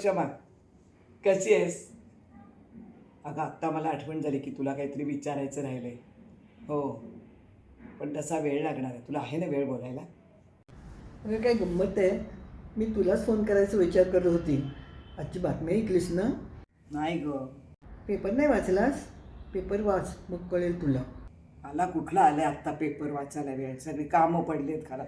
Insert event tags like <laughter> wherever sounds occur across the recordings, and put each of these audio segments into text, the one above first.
क्षमा. कशी आहेस? अगं आत्ता मला आठवण झाली की तुला काहीतरी विचारायचं राहिलंय. हो. पण तसा वेळ लागणार आहे. तुला आहे ना वेळ बोलायला? अगं काय गंमत आहे? मी तुलाच फोन करायचा विचार करत होती. आजची बातमी ऐकलीस ना? नाही ग. पेपर नाही वाचलास? पेपर वाच मग कळेल तुला. मला कुठला आलंय आत्ता पेपर वाचायला वेळ? सगळी कामं पडलीत खरं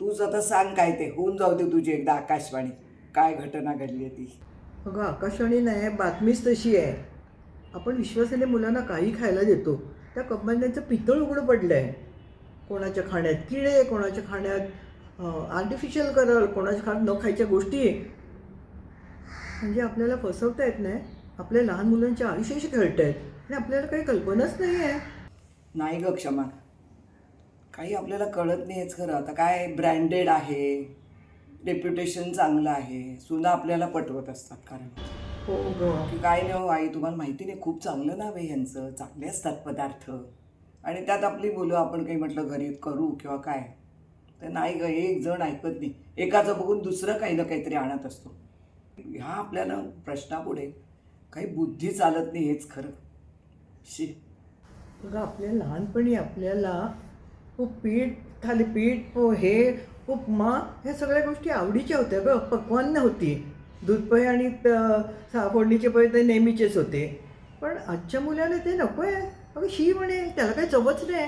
तूच आता सांग काय ते. होऊन जाऊ दे तुझी एकदा आकाशवाणी. काय घटना घडली ती? अगं आकाशवाणी नाही बातमीच तशी आहे. आपण विश्वासाने मुलांना काही खायला देतो. त्या कंपन्यांचं पितळ उघडं पडलं आहे कोणाच्या खाण्यात किडे कोणाच्या खाण्यात आर्टिफिशियल करल कोणाच्या खाण्यात न खायच्या गोष्टी. म्हणजे आपल्याला फसवता येत नाही. आपल्या लहान मुलांच्या आयुष्याशी खेळत आहेत आणि आपल्याला काही कल्पनाच नाही आहे. नाही ग क्षमा. काही आपल्याला कळत नाही खरं. आता काय ब्रँडेड आहे? रेप्युटेशन चांगलं आहे सुद्धा आपल्याला पटवत असतात कारण. हो ग की काय नाही हो आई तुम्हाला माहिती नाही खूप चांगलं नाव आहे ह्यांचं चांगले असतात पदार्थ. आणि त्यात आपली मुलं आपण काही म्हटलं घरी करू किंवा काय. तर नाही ग एक जण ऐकत नाही. एकाचं बघून दुसरं काही ना काहीतरी आणत असतो. ह्या आपल्याला प्रश्नापुढे काही बुद्धी चालत नाही हेच खरं. शी. बघा आपल्या लहानपणी आपल्याला हो पीठ थालीपीठ पोहे उपमा ह्या सगळ्या गोष्टी आवडीच्या होत्या ग. पक्वान्न होती. दूधपय आणि सा- फोडणीचे पय ते नेहमीचेच होते. पण आजच्या मुलाला ते नको आहे अगं शी म्हणे त्याला काही चवच नाही.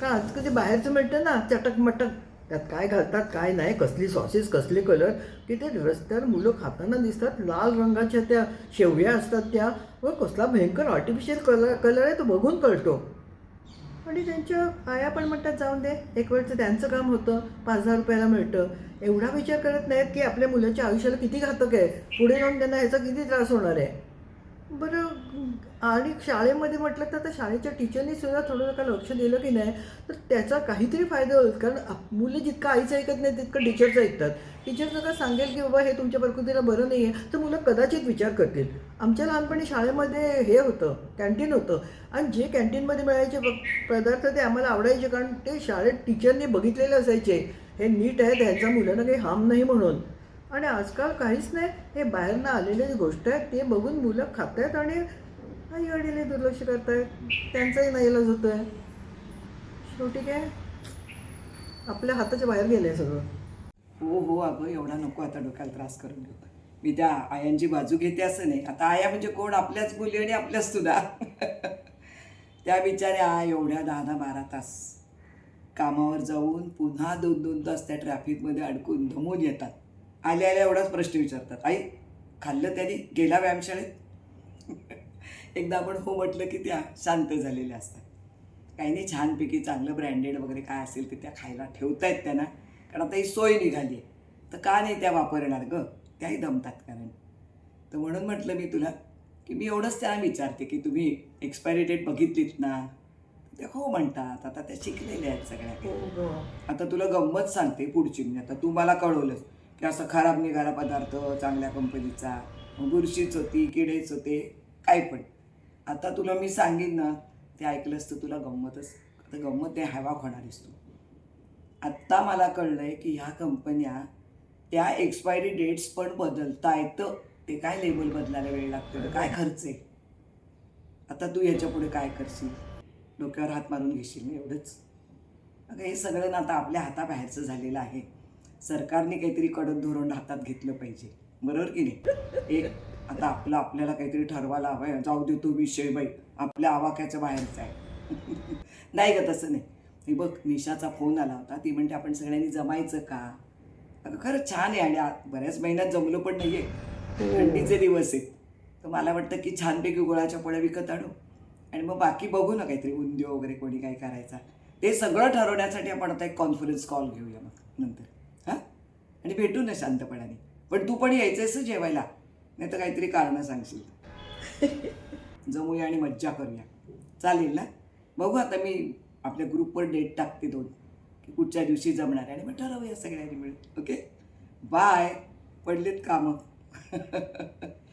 का आज कधी बाहेरचं मिळतं ना चटक मटक. त्यात काय घालतात काय नाही कसली सॉसेस कसले कलर की ते रस्त्यावर मुलं खाताना दिसतात लाल रंगाच्या त्या शेवया असतात त्या. व कसला भयंकर आर्टिफिशियल कलर कलर आहे तो बघून कळतो. म्हणजे आणि त्यांच्या आया पण म्हणतात जाऊन दे एक वेळचं त्यांचं काम होतं पाच हजार रुपयाला मिळतं. एवढा विचार करत नाहीत की आपल्या मुलाच्या आयुष्याला किती घातक आहे. पुढे जाऊन त्यांना ह्याचा किती त्रास होणार आहे? बरं आणि शाळेमध्ये म्हटलं तर आता शाळेच्या टीचरनी सुद्धा थोडं का लक्ष दिलं की नाही तर त्याचा काहीतरी फायदा होईल. कारण मुलं जितकं आईचं ऐकत नाही तितकं टीचरचं ऐकतात. टीचर जर का सांगेल की बाबा हे तुमच्या प्रकृतीला बरं नाही आहे तर मुलं कदाचित विचार करतील. आमच्या लहानपणी शाळेमध्ये हे होतं कॅन्टीन होतं. आणि जे कॅन्टीनमध्ये मिळायचे पदार्थ ते आम्हाला आवडायचे कारण ते शाळेत टीचरनी बघितलेले असायचे. हे नीट आहे त्यांच्या मुलांना काही हार्म नाही म्हणून. आणि आजकाल काहीच नाही हे बाहेरनं आलेली गोष्ट आहेत ते बघून मुलं खात आहेत आणि आई वडील दुर्लक्ष करत आहेत त्यांचाही नाईलाज होतो आहे शेवटी काय? आपल्या हाताच्या बाहेर गेलं आहे सगळं. हो हो अगं एवढा नको आता डोक्याला त्रास करून घेऊ मी त्या आयांची बाजू घेते असं नाही. आता आया म्हणजे कोण? आपल्याच मुली आणि आपल्याच सुद्धा <laughs> त्या बिचाऱ्या एवढ्या दहा दहा बारा तास कामावर जाऊन पुन्हा दोन दोन तास त्या ट्रॅफिकमध्ये अडकून धमून येतात. आल्या आल्या एवढाच प्रश्न विचारतात. आई खाल्लं त्यांनी गेला व्यायामशाळेत? <laughs> एकदा आपण हो म्हटलं की त्या शांत झालेल्या असतात. काही नाही छानपैकी चांगलं ब्रँडेड वगैरे काय असेल ते त्या खायला ठेवतायत त्यांना. कारण आता ही सोय निघाली आहे. तर का नाही त्या वापरणार ग? त्याही दमतात कारण. तर म्हणून म्हटलं मी तुला की मी एवढंच त्यांना विचारते की तुम्ही एक्सपायरी डेट बघितलीत ना? त्या हो म्हणतात. आता त्या शिकलेल्या आहेत सगळ्या. काही. आता तुला गंमत सांगते पुढची. म्हणजे आता तू मला कळवलंस. की असा खराब निघाला पदार्थ चांगल्या कंपनीचा बुरशीच होती किडेच होते काय पण. आता तुला मी सांगेन ना ते ऐकलंस तर तुला गंमतच. आता गंमत ते हवा होणारीस तू. आत्ता मला कळलं आहे की ह्या कंपन्या त्या एक्सपायरी डेट्स पण बदलता येतं ते काय लेबल बदलायला वेळ लागतो काय खर्च आहे? आता तू याच्यापुढे काय करशील? डोक्यावर हात मारून घेशील ना एवढंच? अगं हे सगळं ना आता आपल्या हाताबाहेरचं झालेलं आहे. सरकारने काहीतरी कडक धोरण हातात घेतलं पाहिजे. बरोबर की नाही? एक आता आपलं आपल्याला काहीतरी ठरवायला हवं जाऊ दे तो विषय बाई. आपल्या आवाक्याच्या बाहेरचा आहे. <laughs> नाही ग तसं नाही. हे बघ निशाचा फोन आला होता. ती म्हणते आपण सगळ्यांनी जमायचं का? अगं खरंच छान आहे. आणि बऱ्याच महिन्यात जमलो पण नाही आहे थंडीचे दिवस आहेत. तर मला वाटतं की छानपैकी गुळाच्या पोळ्या विकत आणू. आणि मग बाकी बघू ना काहीतरी उंदिओ वगैरे कोणी काय करायचा. ते सगळं ठरवण्यासाठी आपण आता एक कॉन्फरन्स कॉल घेऊया मग नंतर. हां आणि भेटू ना शांतपणाने. पण तू पण यायचंयस जेवायला. नाही तर काहीतरी कारणं सांगशील. <laughs> जमूया आणि मज्जा करूया. चालेल ना? बघू आता मी आपल्या ग्रुपवर डेट टाकते दोन. की कुठच्या दिवशी जमणार आहे. आणि मग ठरवूया सगळ्यांनी मिळून. ओके बाय पडलेत कामं. <laughs>